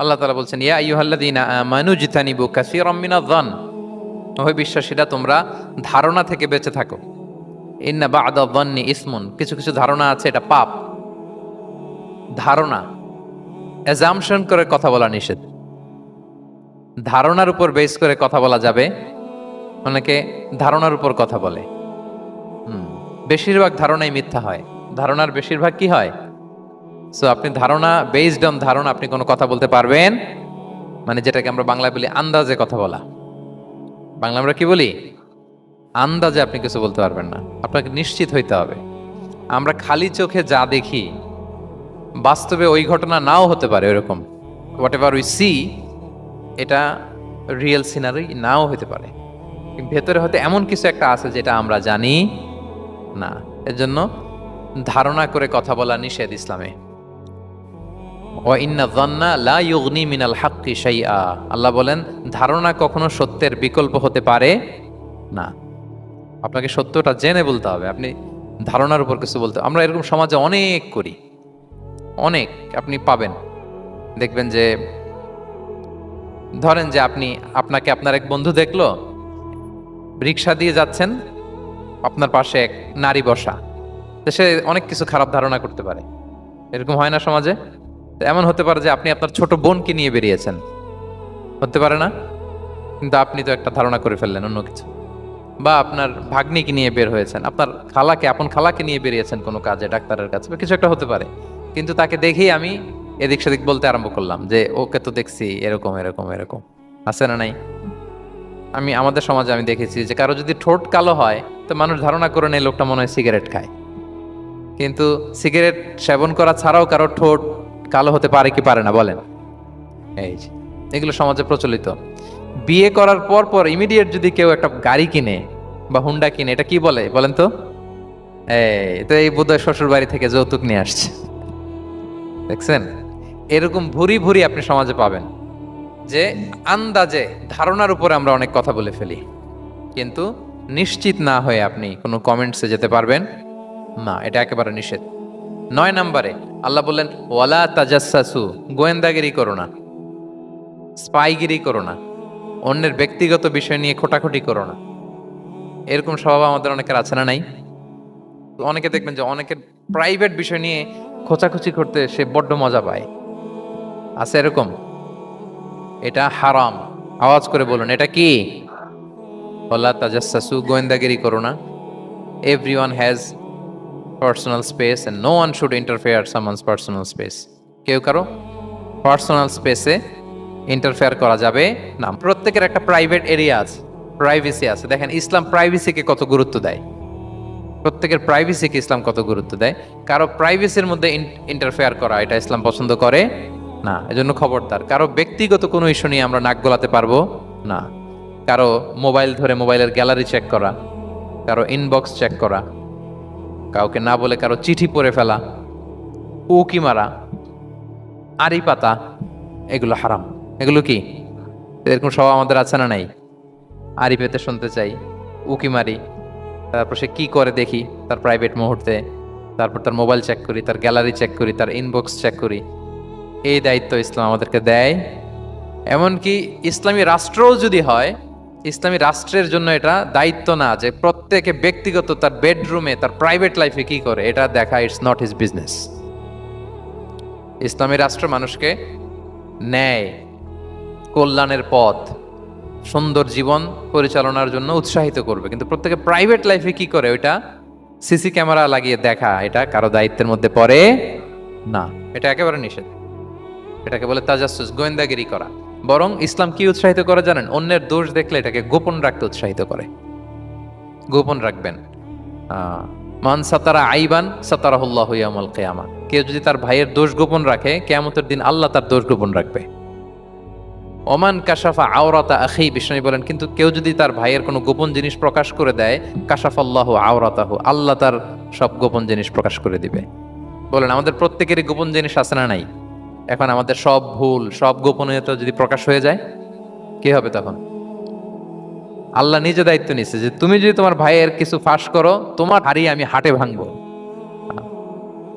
আল্লাহ তালা বলছেন ইয়া আইয়ুহাল্লাযীনা আমানু জিতানিবু কাসীরাম মিনায-যন ওহে বিশ্বাসীরা তোমরা ধারণা থেকে বেঁচে থাকো। ইন্না বা'দা যন্নি ইসমুন। কিছু কিছু ধারণা আছে এটা পাপ। ধারণা অ্যাজামশন করে কথা বলা নিষেধ। ধারণার উপর বেস করে কথা বলা যাবে অনেকে ধারণার উপর কথা বলে। হুম, বেশিরভাগ ধারণাই মিথ্যা হয়। ধারণার বেশিরভাগ কি হয়? সো আপনি ধারণা বেসড অন ধারণা আপনি কোনো কথা বলতে পারবেন? মানে যেটাকে আমরা বাংলায় বলি আন্দাজে কথা বলা। বাংলা আমরা কি বলি? আন্দাজে আপনি কিছু বলতে পারবেন না। আপনাকে নিশ্চিত হইতে হবে। আমরা খালি চোখে যা দেখি, বাস্তবে ওই ঘটনা নাও হতে পারে এরকম হোয়াট এভার উই সি এটা রিয়েল সিনারি নাও হতে পারে। ভেতরে হয়তো এমন কিছু একটা আছে যেটা আমরা জানি না। এর জন্য ধারণা করে কথা বলা নিষেধ ইসলামে। আল্লাহ বলেন, ধারণা কখনো সত্যের বিকল্প হতে পারে না। আপনাকে সত্যটা জেনে বলতে হবে, আপনি ধারণার উপর কিছু বলতে আমরা এরকম সমাজে অনেক করি। অনেক, আপনি পাবেন। দেখবেন যে, ধরেন যে আপনি, আপনাকে আপনার এক বন্ধু দেখল, রিক্সা দিয়ে যাচ্ছেন, আপনার পাশে এক নারী বসা। সে অনেক কিছু খারাপ ধারণা করতে পারে। এরকম হয় না সমাজে? এমন হতে পারে যে আপনি আপনার ছোট বোনকে নিয়ে বেরিয়েছেন। হতে পারে না? কিন্তু আপনি তো একটা ধারণা করে ফেললেন অন্য কিছু। বা আপনার ভাগ্নিকে নিয়ে বের হয়েছেন। আপনার খালাকে, আপন খালাকে নিয়ে বেরিয়েছেন কোনো কাজে, ডাক্তারের কাছে, বা কিছু একটা হতে পারে। কিন্তু তাকে দেখেই আমি এদিক সেদিক বলতে আরম্ভ করলাম যে, ওকে তো দেখছি, এরকম এরকম এরকম। আছে না নাই? আমি, আমাদের সমাজে আমি দেখেছি যে, কারও যদি ঠোঁট কালো হয়, তো মানুষ ধারণা করে নেয় লোকটা মনে হয় সিগারেট খায়। কিন্তু সিগারেট সেবন করা ছাড়াও কারও ঠোঁট কালো হতে পারে কি পারে না, বলেন। এই এগুলো সমাজে প্রচলিত। বিয়ে করার পর পর ইমিডিয়েট যদি কেউ একটা গাড়ি কিনে বা হুন্ডা কিনে, এটা কি বলে, বলেন তো? এই তো এই বোধহয় শ্বশুর বাড়ি থেকে যৌতুক নিয়ে আসছে। দেখছেন? এরকম ভুরি ভুরি আপনি সমাজে পাবেন, যে আন্দাজে, ধারণার উপরে আমরা অনেক কথা বলে ফেলি। কিন্তু নিশ্চিত না হয়ে আপনি কোনো কমেন্টসে যেতে পারবেন? না, এটা একেবারে নিষেধ। নয় নম্বরে আল্লাহ বললেন, ওয়ালা তাজাসু গোয়েন্দাগিরি করো না। স্পাইগিরি করো না। অন্যের ব্যক্তিগত বিষয় নিয়ে খোটাখুটি করো না। এরকম স্বভাব আমাদের অনেকের আছে না নাই? অনেকে দেখবেন যে অনেকের প্রাইভেট বিষয় নিয়ে খোঁচাখুচি করতে সে বড্ড মজা পায়। আছে এরকম? এটা হারাম। আওয়াজ করে বলুন, এটা কি? ওলা তাজাসু গোয়েন্দাগিরি করো না। Everyone has personal space and no one should interfere someone's personal space কেউ কারও পার্সোনাল স্পেসে ইন্টারফেয়ার করা যাবে না। প্রত্যেকের একটা প্রাইভেট এরিয়া আছে প্রাইভেসি আছে। দেখেন, ইসলাম প্রাইভেসিকে কত গুরুত্ব দেয়? প্রত্যেকের প্রাইভেসিকে ইসলাম কত গুরুত্ব দেয়? কারও প্রাইভেসির মধ্যে ইন্টারফেয়ার করা, এটা ইসলাম পছন্দ করে না। এজন্য খবরদার। কারও ব্যক্তিগত কোনো ইস্যু নিয়ে আমরা নাক গলাতে পারব না। কারও মোবাইল ধরে মোবাইলের গ্যালারি চেক করা, কারও ইনবক্স চেক করা কাউকে না বলে কারও চিঠি পড়ে ফেলা, উকি মারা, আড়ি পাতা, এগুলো হারাম। এগুলো কি? এরকম সব আমাদের আছে না নাই? আড়ি পেতে শুনতে চাই, উকি মারি, তারপর সে কি করে দেখি? তার প্রাইভেট মুহূর্তে, তারপর তার মোবাইল চেক করি, তার গ্যালারি চেক করি, তার ইনবক্স চেক করি। এই দায়িত্ব ইসলাম আমাদেরকে দেয়। এমনকি ইসলামী রাষ্ট্রও যদি হয় ইসলামী রাষ্ট্রের জন্য এটা দায়িত্ব না যে প্রত্যেকে ব্যক্তিগত তার বেডরুমে, তার প্রাইভেট লাইফে কি করে, এটা দেখা ইটস নট হিজ বিজনেস ইসলামী রাষ্ট্র মানুষকে ন্যায়, কল্যাণের পথ, সুন্দর জীবন পরিচালনার জন্য উৎসাহিত করবে। কিন্তু প্রত্যেকে প্রাইভেট লাইফে কি করে, ওইটা সিসি ক্যামেরা লাগিয়ে দেখা, এটা কারও দায়িত্বের মধ্যে পড়ে না। এটা একেবারে নিষেধ। এটাকে বলে তাজাসুস, গোয়েন্দাগিরি করা। বরং ইসলাম কি উৎসাহিত করে জানেন? অন্যের দোষ দেখলে এটাকে গোপন রাখতে উৎসাহিত করে। গোপন রাখবেন। মান সাতারা আইবান, সাতারাহুল্লাহ ইয়ামাল কেয়ামা। কেউ যদি তার ভাইয়ের দোষ গোপন রাখে, কেয়ামতের দিন আল্লাহ তার দোষ গোপন রাখবে। ওমান কাশাফা আওরাতা আখি বিষ্ণু বলেন, কিন্তু কেউ যদি তার ভাইয়ের কোনো গোপন জিনিস প্রকাশ করে দেয়, কাশাফাল্লাহ আওরাতাহু, আল্লাহ তার সব গোপন জিনিস প্রকাশ করে দিবে। বলেন, আমাদের প্রত্যেকেরই গোপন জিনিস আছে না নাই? এখন আমাদের সব ভুল, সব গোপনীয়তা যদি প্রকাশ হয়ে যায়, কি হবে তখন? আল্লাহ নিজে দায়িত্ব নিচ্ছে যে তুমি যদি তোমার ভাইয়ের কিছু ফাঁস করো, তোমার হাড়ি আমি হাটে ভাঙবো।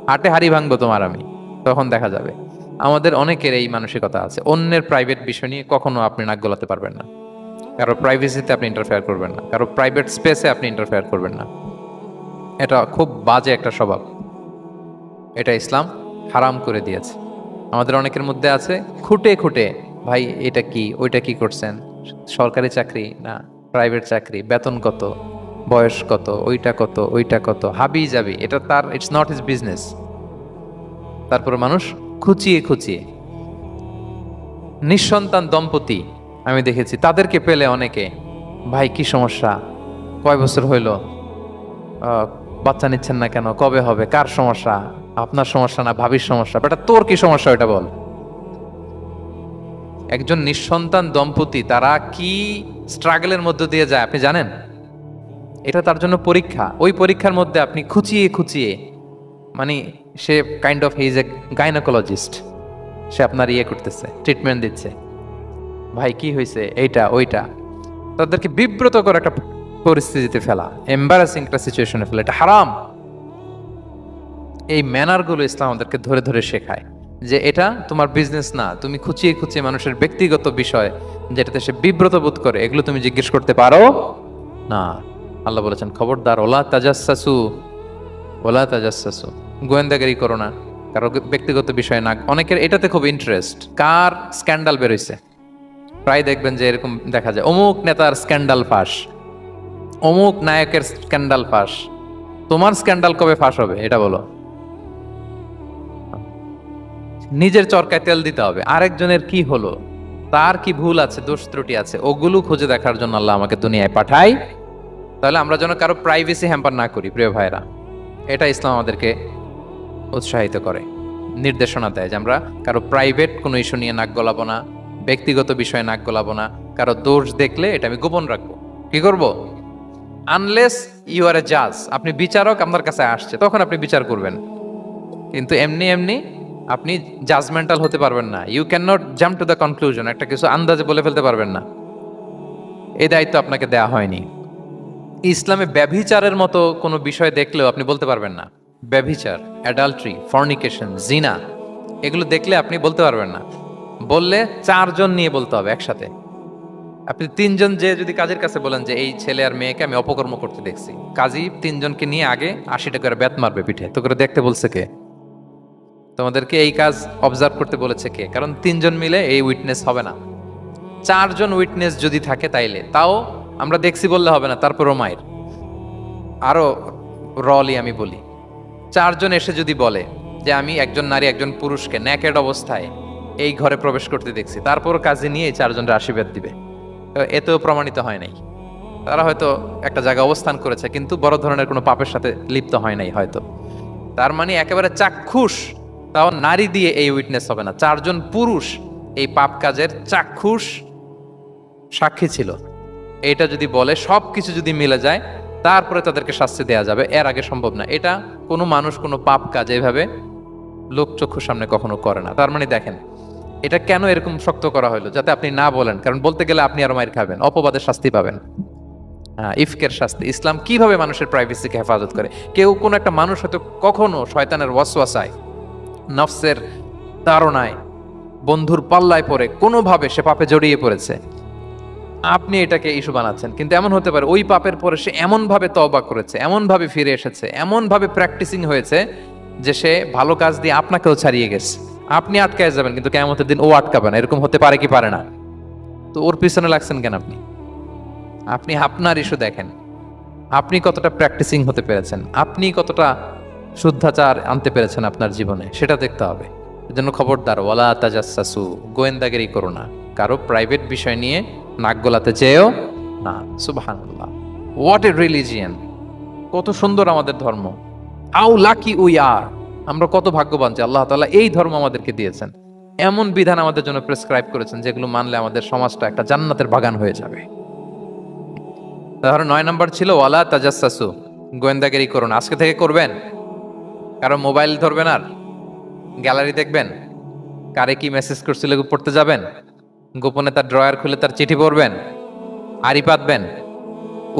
হাটে হাড়ি ভাঙবো তোমার আমি, তখন দেখা যাবে। আমাদের অনেকের এই মানসিকতা আছে। অন্যের প্রাইভেট বিষয় নিয়ে কখনো আপনি নাক গলাতে পারবেন না। কারও প্রাইভেসিতে আপনি ইন্টারফেয়ার করবেন না। কারও প্রাইভেট স্পেসে আপনি ইন্টারফেয়ার করবেন না। এটা খুব বাজে একটা স্বভাব। এটা ইসলাম হারাম করে দিয়েছে। আমাদের অনেকের মধ্যে আছে, খুঁটে খুঁটে, ভাই, এটা কি? ওইটা কি করছেন? সরকারি চাকরি না প্রাইভেট চাকরি? বেতন কত? বয়স কত? ওইটা কত? ওইটা কত? হাবি যাবি। এটা তার ইটস নট হিজ বিজনেস তারপর মানুষ খুঁচিয়ে খুঁচিয়ে। নিঃসন্তান দম্পতি, আমি দেখেছি, তাদেরকে পেলে অনেকে, ভাই, কি সমস্যা? কয় বছর হইল? বাচ্চা নিচ্ছেন না কেন? কবে হবে? কার সমস্যা? আপনার সমস্যা না, ভাবির সমস্যা, বেটা তোর কি সমস্যা ওটা বল। একজন নিঃসন্তান দম্পতি, তারা কি স্ট্রাগলের মধ্য দিয়ে যায় আপনি জানেন? এটা তার জন্য পরীক্ষা। ওই পরীক্ষার মধ্যে আপনি খুঁচিয়ে খুঁচিয়ে মানে সে kind of his a gynaecologist সে আপনার ইয়ে করতেছে ট্রিটমেন্ট দিচ্ছে। ভাই, কি হয়েছে এইটা, ওইটা। তাদেরকে বিব্রত করে একটা পরিস্থিতিতে ফেলা এম্বারাসিং একটা সিচুয়েশনে ফেলা। এটা হারাম। এই ম্যানারগুলো ইসলাম আমাদেরকে ধরে ধরে শেখায় যে এটা তোমার বিজনেস না, তুমি খুঁচিয়ে খুঁচিয়ে মানুষের ব্যক্তিগত বিষয় যেটাতে সে বিব্রত বোধ করে, এগুলো তুমি জিজ্ঞেস করতে পারো? না। আল্লাহ বলেছেন, খবরদার, ওলা তাজাসু ওলা তাজাসু গোয়েন্দাগিরি করো না, কারও ব্যক্তিগত বিষয় না। অনেকের এটাতে খুব ইন্টারেস্ট কার স্ক্যান্ডাল বেরোইছে? প্রায় দেখবেন যে এরকম দেখা যায়, অমুক নেতার স্ক্যান্ডাল ফাঁস, অমুক নায়কের স্ক্যান্ডাল ফাঁস। তোমার স্ক্যান্ডাল কবে ফাঁস হবে, এটা বলো। নিজের চরকায় তেল দিতে হবে। আরেকজনের কি হলো? তার কি ভুল আছে, দোষ ত্রুটি আছে, ওগুলো খুঁজে দেখার জন্য আল্লাহ আমাকে দুনিয়ায় পাঠাই তাহলে আমরা যেন কারও প্রাইভেসি হ্যাম্পার না করি, প্রিয় ভাইরা এটা ইসলাম আমাদেরকে উৎসাহিত করে, নির্দেশনা দেয় যে আমরা কারও প্রাইভেট কোনো ইস্যু নিয়ে নাক গলাবো না, ব্যক্তিগত বিষয়ে নাক গলাবো না, কারও দোষ দেখলে এটা আমি গোপন রাখব। কি করব? আনলেস ইউ আর এ জাজ আপনি বিচারক, আপনার কাছে আসছে, তখন আপনি বিচার করবেন। কিন্তু এমনি এমনি আপনি জাজমেন্টাল হতে পারবেন না। You can not jump to the conclusion একটা কিছু আন্দাজে বলে ফেলতে পারবেন না। এই দায়িত্ব আপনাকে দেয়া হয়নি। ইসলামে ব্যভিচারের মতো কোনো বিষয় দেখলেও আপনি বলতে পারবেন না। ব্যভিচার অ্যাডাল্ট্রি ফর্নিকেশন জিনা এগুলো দেখলে আপনি বলতে পারবেন না। বললে চারজন নিয়ে বলতে হবে একসাথে। আপনি তিনজন যে যদি কাজের কাছে বলেন যে, এই ছেলে আর মেয়েকে আমি অপকর্ম করতে দেখছি। কাজী তিনজনকে নিয়ে আগে আশি টাকার ব্যাত মারবে পিঠে। তো করে দেখতে বলছে কে? তোমাদেরকে এই কাজ অবজার্ভ করতে বলেছে কে? কারণ তিনজন মিলে এই উইটনেস হবে না। চারজন উইটনেস যদি থাকে তাইলে। তাও আমরা দেখছি বললে হবে না তারপরও মায়ের আরও রলি আমি বলি। চারজন এসে যদি বলে যে আমি একজন নারী, একজন পুরুষকে ন্যাকেড অবস্থায় এই ঘরে প্রবেশ করতে দেখছি তারপর কাজে নিয়ে এই চারজনের আশীর্বাদ দিবে। এতেও প্রমাণিত হয় নাই। তারা হয়তো একটা জায়গায় অবস্থান করেছে, কিন্তু বড় ধরনের কোনো পাপের সাথে লিপ্ত হয় নাই হয়তো। তার মানে একেবারে চাক্ষুষ তাও নারী দিয়ে এই উইটনেস হবে না। চারজন পুরুষ এই পাপ কাজের চাক্ষুষ সাক্ষী ছিল। এটা যদি বলে সব কিছু যদি মিলে যায় তারপরে তাদেরকে শাস্তি দেওয়া যাবে। এর আগে সম্ভব না। এটা কোনো মানুষ কোনো পাপ কাজ এইভাবে লোক চক্ষুর সামনে কখনো করে না। তার মানে দেখেন এটা কেন এরকম শক্ত করা হলো? যাতে আপনি না বলেন। কারণ বলতে গেলে আপনি আরও মায়ের খাবেন। অপবাদের শাস্তি পাবেন। হ্যাঁ, ইফকের শাস্তি। ইসলাম কীভাবে মানুষের প্রাইভেসিকে হেফাজত করে? কেউ কোনো একটা মানুষ হয়তো কখনো শয়তানের ওয়াসওয়াসায় নফসের তাড়নায় বন্ধুর পাল্লায় পড়ে, কোনোভাবে সে পাপে জড়িয়ে পড়েছে। আপনি এটাকে ইস্যু বানাচ্ছেন, কিন্তু এমন হতে পারে ওই পাপের পরে সে এমনভাবে তওবা করেছে, এমনভাবে ফিরে এসেছে, এমনভাবে প্র্যাকটিসিং হয়েছে যে সে ভালো কাজ দিয়ে আপনাকেও ছাড়িয়ে গেছে। আপনি আটকায় যাবেন, কিন্তু কেমতের দিন ও আটকাবে না, এরকম হতে পারে কি পারে না। তো ওর পিছনে লাগছেন কেন আপনি? আপনি আপনার ইস্যু দেখেন। আপনি কতটা প্র্যাকটিসিং হতে পেরেছেন? আপনি কতটা শুদ্ধাচার আনতে পেরেছেন আপনার জীবনে, সেটা দেখতে হবে। এজন্য খবরদার, ওয়ালা তাজাসু গোয়েন্দাগিরি করো না। কারও প্রাইভেট বিষয় নিয়ে নাক গলাতে চেয়েও না। সুবহানাল্লাহ। হোয়াট এ রিলিজিয়ান কত সুন্দর আমাদের ধর্ম। আউ লাকি উই আর আমরা কত ভাগ্যবান যে আল্লাহ তালা এই ধর্ম আমাদেরকে দিয়েছেন। এমন বিধান আমাদের জন্য প্রেসক্রাইব করেছেন, যেগুলো মানলে আমাদের সমাজটা একটা জান্নাতের বাগান হয়ে যাবে। ধরো নয় নম্বর ছিল, ওয়ালা তাজাসু গোয়েন্দাগিরি করুন আজকে থেকে করবেন? কারও মোবাইল ধরবেন আর গ্যালারি দেখবেন, কারে কি মেসেজ করছিল পড়তে যাবেন, গোপনে তার ড্রয়ার খুলে তার চিঠি পড়বেন, আড়ি পাতবেন,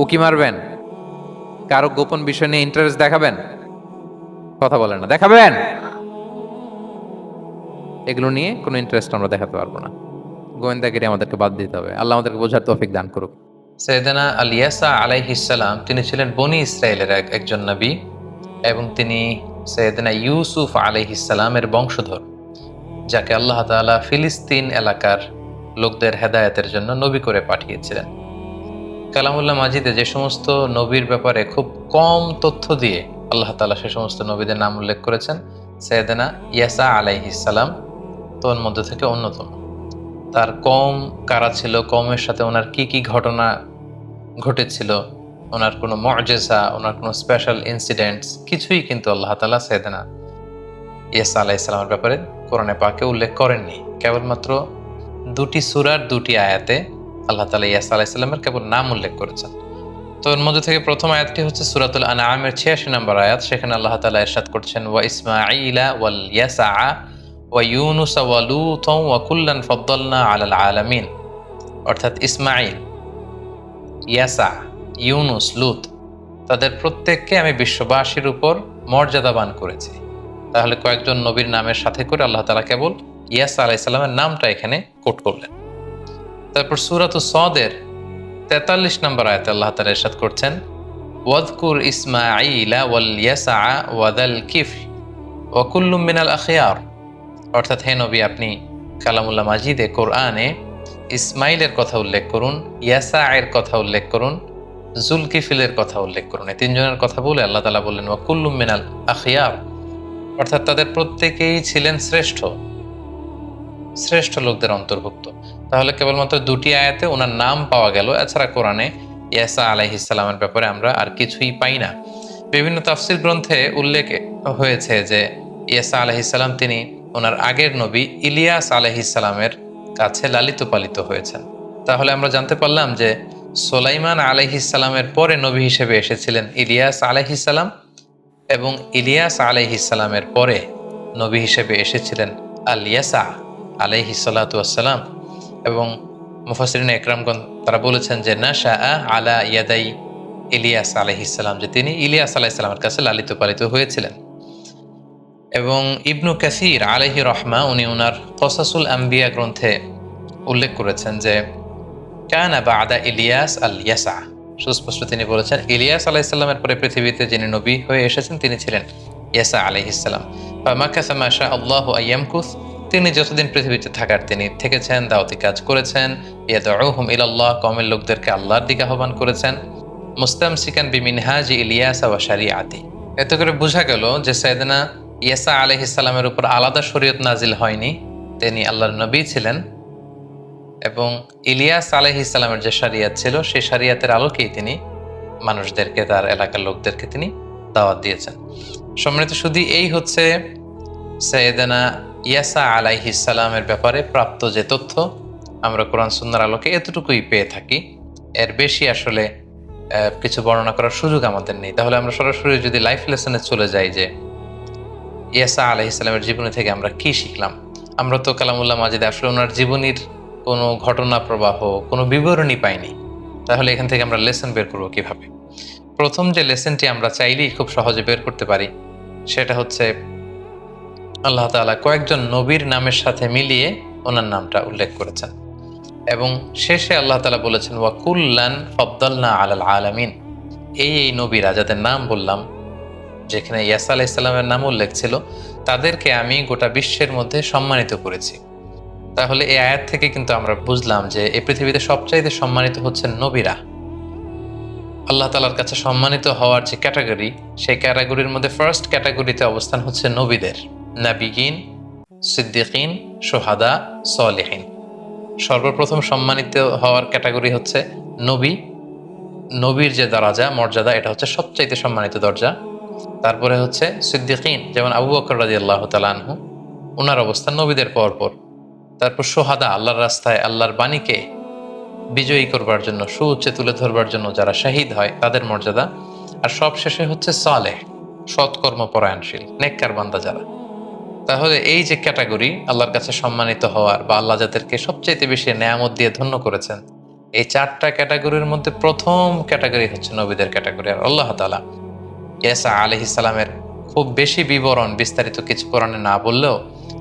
উকি মারবেন, কারও গোপন বিষয় নিয়ে ইন্টারেস্ট দেখাবেন, কথা বলেন না, দেখাবেন! এগুলো নিয়ে কোনো ইন্টারেস্ট আমরা দেখাতে পারব না। গোয়েন্দাগিরি আমাদেরকে বাদ দিতে হবে। আল্লাহ আমাদেরকে বোঝার তৌফিক দান করুক। সৈয়দানা আলিয়াসা আলাইহিসাল্লাম তিনি ছিলেন বনি ইসরায়েলের এক একজন নবী এবং তিনি সৈয়দানা ইউসুফ আলাইহিসাল্লামের বংশধর, যাকে আল্লাহ তাআলা ফিলিস্তিন এলাকার লোকদের হেদায়তের জন্য নবী করে পাঠিয়েছিলেন। কালামুল্লাহ মাজিদে যে সমস্ত নবীর ব্যাপারে খুব কম তথ্য দিয়ে আল্লাহ তাআলা সে সমস্ত নবীদের নাম উল্লেখ করেছেন, সৈয়দানা ইয়াসা আলাইহিসাল্লাম তোর মধ্যে থেকে অন্যতম। তার কম কারা ছিল, কমের সাথে ওনার কি কি ঘটনা ঘটেছিল ওনার কোনো মর্জেসা ওনার কোনো স্পেশাল ইনসিডেন্টস কিছুই কিন্তু আল্লাহ তালা সেদেনা ইয়েসা আলাহ ইসলামের ব্যাপারে কোরআনে পাকে উল্লেখ করেননি। কেবলমাত্র দুটি সুরার দুটি আয়াতে আল্লাহ তালা ইয়াসা আলাহ ইসলামের কেবল নাম উল্লেখ করেছেন। তো এর মধ্যে থেকে প্রথম আয়াতটি হচ্ছে সুরাতুল আনামের ছিয়াশি নম্বর আয়াত। সেখানে আল্লাহ তালা এরশাদ করছেন, ওয়া ইসমাঈলা ওয়াল ইয়াসা ওয়া ওয়াইউনুস ওয়ালুত ওয়াকুল্লান ফদ্দলনা আলাল আলামিন। অর্থাৎ ইসমাইল ইয়াসা ইউনুস, লুত, তাদের প্রত্যেককে আমি বিশ্ববাসীর উপর মর্যাদাবান করেছি। তাহলে কয়েকজন নবীর নামের সাথে করে আল্লাহ তালা কেবল ইয়াসা আলাইসাল্লামের নামটা এখানে কোট করলেন। তারপর সুরাত সদের তেতাল্লিশ নম্বর আয়তে আল্লাহ তালা এরশাদ করছেন ওয়াদকুর ইসমাঈলা ওয়াল ইয়াসা ওয়াদাল কিফ ওয়াকুল্লুম মিনাল আখিয়ার। অর্থাৎ হে নবী, আপনি কালামুল্লাহ মাজিদে কোরআনে ইসমাইলের কথা উল্লেখ করুন ইয়াসা এর কথা উল্লেখ করুন জুলকিফিলের কথা উল্লেখ করুন। এই তিনজনের কথা বলে আল্লাহ তালা বললেন, ওয়া কুল্লুম মিনাল আখিয়ার। অর্থাৎ তাদের প্রত্যেকেই ছিলেন শ্রেষ্ঠ। শ্রেষ্ঠ লোকদের অন্তর্ভুক্ত। তাহলে কেবলমাত্র দুটি আয়াতে ওনার নাম পাওয়া গেল। এছাড়া কোরআনে ইয়াসা আলাইহিসালামের ব্যাপারে আমরা আর কিছুই পাই না। বিভিন্ন তাফসির গ্রন্থে উল্লেখ হয়েছে যে ইয়াসা আলাইহিসাল্লাম তিনি ওনার আগের নবী ইলিয়াস আলহিসালামের কাছে লালিত পালিত হয়েছেন। তাহলে আমরা জানতে পারলাম যে সোলাইমান আলহিসালামের পরে নবী হিসেবে এসেছিলেন ইলিয়াস আলহিসাল্লাম এবং ইলিয়াস আলহিসাল্লামের পরে নবী হিসেবে এসেছিলেন আলিয়াসা আলহিসাল্লাতাম এবং মুফাসরিন একরামগণ তারা বলেছেন যে না শাহ আলা ইয়াদাই ইলিয়াস আলহিসাল্লাম যে তিনি ইলিয়াস আলাইসাল্লামের কাছে লালিত পালিত হয়েছিলেন। এবং ইবনু কাসির আলহি রহমা, উনি ওনার কসাসুল আম্বিয়া গ্রন্থে উল্লেখ করেছেন যে কানা বা আদা ইলিয়াস আল ইয়াসা। সুস্পষ্ট তিনি বলেছেন, ইলিয়াস আলাইসাল্লামের পরে পৃথিবীতে যিনি নবী হয়ে এসেছেন, তিনি ছিলেন ইয়াসা আলহিসাল্লাম বা মাকাসামাশা আল্লাহ আয়ামকুস তিনি যতদিন পৃথিবীতে থাকার, তিনি থেকেছেন, দাওয়াতি কাজ করেছেন। ইয়াদউহুম ইলাল্লাহ কমের লোকদেরকে আল্লাহর দিকে আহ্বান করেছেন। মুস্তামসিকান বিমিনহাজ ইলিয়াসা ওয়া শারিআতি। এত করে বোঝা গেল যে সাইয়েদনা ইয়াসা আলহিসাল্লামের উপর আলাদা শরীয়ত নাজিল হয়নি। তিনি আল্লাহর নবী ছিলেন। এবং ইলিয়াস আলহিসাল্লামের যে সারিয়াত ছিল সেই সারিয়াতের আলোকেই তিনি মানুষদেরকে, তার এলাকার লোকদেরকে তিনি দাওয়াত দিয়েছেন। সম্মানিত শুধু এই হচ্ছে সৈয়দানা ইয়াসা আলাইহিসাল্লামের ব্যাপারে প্রাপ্ত যে তথ্য। আমরা কোরআন সুন্দর আলোকে এতটুকুই পেয়ে থাকি। এর বেশি আসলে কিছু বর্ণনা করার সুযোগ আমাদের নেই। তাহলে আমরা সরাসরি যদি লাইফ লেসনে চলে যাই যে ইয়াসা আলাহ ইসলামের জীবনী থেকে আমরা কি শিখলাম। আমরা তো কালামুল্লাহ মাজিদ আসলে ওনার জীবনীর কোনো ঘটনা প্রবাহ, কোনো বিবরণী পাইনি। তাহলে এখান থেকে আমরা লেসন বের করব কীভাবে? প্রথম যে লেসনটি আমরা চাইলেই খুব সহজে বের করতে পারি, সেটা হচ্ছে আল্লাহ তাআলা কয়েকজন নবীর নামের সাথে মিলিয়ে ওনার নামটা উল্লেখ করেছেন। এবং শেষে আল্লাহ তালা বলেছেন ওয়াকুল্লান ফদ্দালনা আলাল আলামিন। এই এই নবীরা যাদের নাম বললাম, যেখানে ইয়াসা আলাহ নাম উল্লেখ ছিল, তাদেরকে আমি গোটা বিশ্বের মধ্যে সম্মানিত করেছি। তাহলে এই আয়াত থেকে কিন্তু আমরা বুঝলাম যে এই পৃথিবীতে সবচাইতে সম্মানিত হচ্ছেন নবীরা। আল্লাহ তালার কাছে সম্মানিত হওয়ার যে ক্যাটাগরি, সেই ক্যাটাগরির মধ্যে ফার্স্ট ক্যাটাগরিতে অবস্থান হচ্ছে নবীদের। নাবিগিন সিদ্দিকিন, সোহাদা, সলেহীন। সর্বপ্রথম সম্মানিত হওয়ার ক্যাটাগরি হচ্ছে নবী। নবীর যে দরাজা, মর্যাদা, এটা হচ্ছে সবচাইতে সম্মানিত দরজা। তারপরে হচ্ছে সিদ্দিকিন, যেমন আবু বকর রাজি আল্লাহ তালানহু ওনার অবস্থান নবীদের পর পর তারপর সোহাদা আল্লাহর রাস্তায় আল্লাহর বাণীকে বিজয়ী করবার জন্য সু সুউচ্চে তুলে ধরবার জন্য যারা শহীদ হয় তাদের মর্যাদা। আর সব শেষে হচ্ছে সালেহ, সৎকর্ম পরায়ণশীল, নেককার বান্দা যারা। তাহলে এই যে ক্যাটাগরি আল্লাহর কাছে সম্মানিত হওয়ার বা আল্লাহ যাদেরকে সবচেয়ে বেশি নেয়ামত দিয়ে ধন্য করেছেন, এই চারটা ক্যাটাগরির মধ্যে প্রথম ক্যাটাগরি হচ্ছে নবীদের ক্যাটাগরি। আর আল্লাহ তালা ইয়াসা আলহ ইসলামের খুব বেশি বিবরণ, বিস্তারিত কিছু কোরআনে না বললেও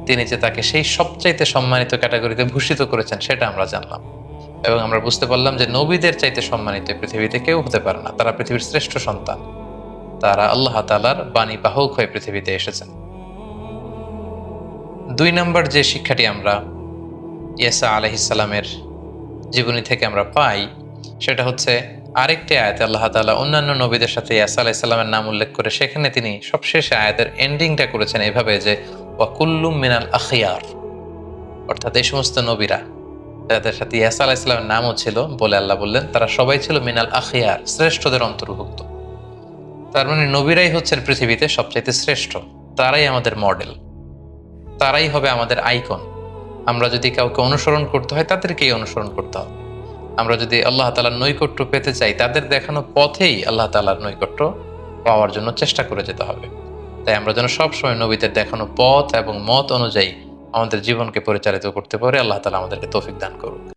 তিনি যে তাকে সেই সবচাইতে সম্মানিত ক্যাটাগরিতে ভূষিত করেছেন, সেটা আমরা জানলাম। এবং আমরা বুঝতে পারলাম যে নবীদের চাইতে সম্মানিত পৃথিবীতে কেউ হতে পারে না। তারা পৃথিবীর শ্রেষ্ঠ সন্তান। তারা আল্লাহ তালার বাণী বাহক হয়ে পৃথিবীতে এসেছেন। দুই নম্বর যে শিক্ষাটি আমরা ইয়াসা আলহিসাল্লামের জীবনী থেকে আমরা পাই, সেটা হচ্ছে আরেকটি আয়াতে আল্লাহ তালা অন্যান্য নবীদের সাথে ইয়াসা আলাইসাল্লামের নাম উল্লেখ করে সেখানে তিনি সবশেষে আয়াতের এন্ডিংটা করেছেন এভাবে যে ওয়াকুল্লুম মিনাল আখিয়ার। অর্থাৎ এই সমস্ত নবীরা, যাদের সাথে ইয়াসা ইসলামের নামও ছিল বলে আল্লাহ বললেন, তারা সবাই ছিল মিনাল আখিয়ার, শ্রেষ্ঠদের অন্তর্ভুক্ত। তার মানে নবীরাই হচ্ছেন পৃথিবীতে সবচাইতে শ্রেষ্ঠ। তারাই আমাদের মডেল। তারাই হবে আমাদের আইকন। আমরা যদি কাউকে অনুসরণ করতে হয়, তাদেরকেই অনুসরণ করতে হবে। আমরা যদি আল্লাহ তালার নৈকট্য পেতে চাই, তাদের দেখানো পথেই আল্লাহ তালার নৈকট্য পাওয়ার জন্য চেষ্টা করে যেতে হবে। তাই আমরা যেন সবসময় নবীদের দেখানো পথ এবং মত অনুযায়ী আমাদের জীবনকে পরিচালিত করতে পারি। আল্লাহ তালা আমাদেরকে তৌফিক দান করুক।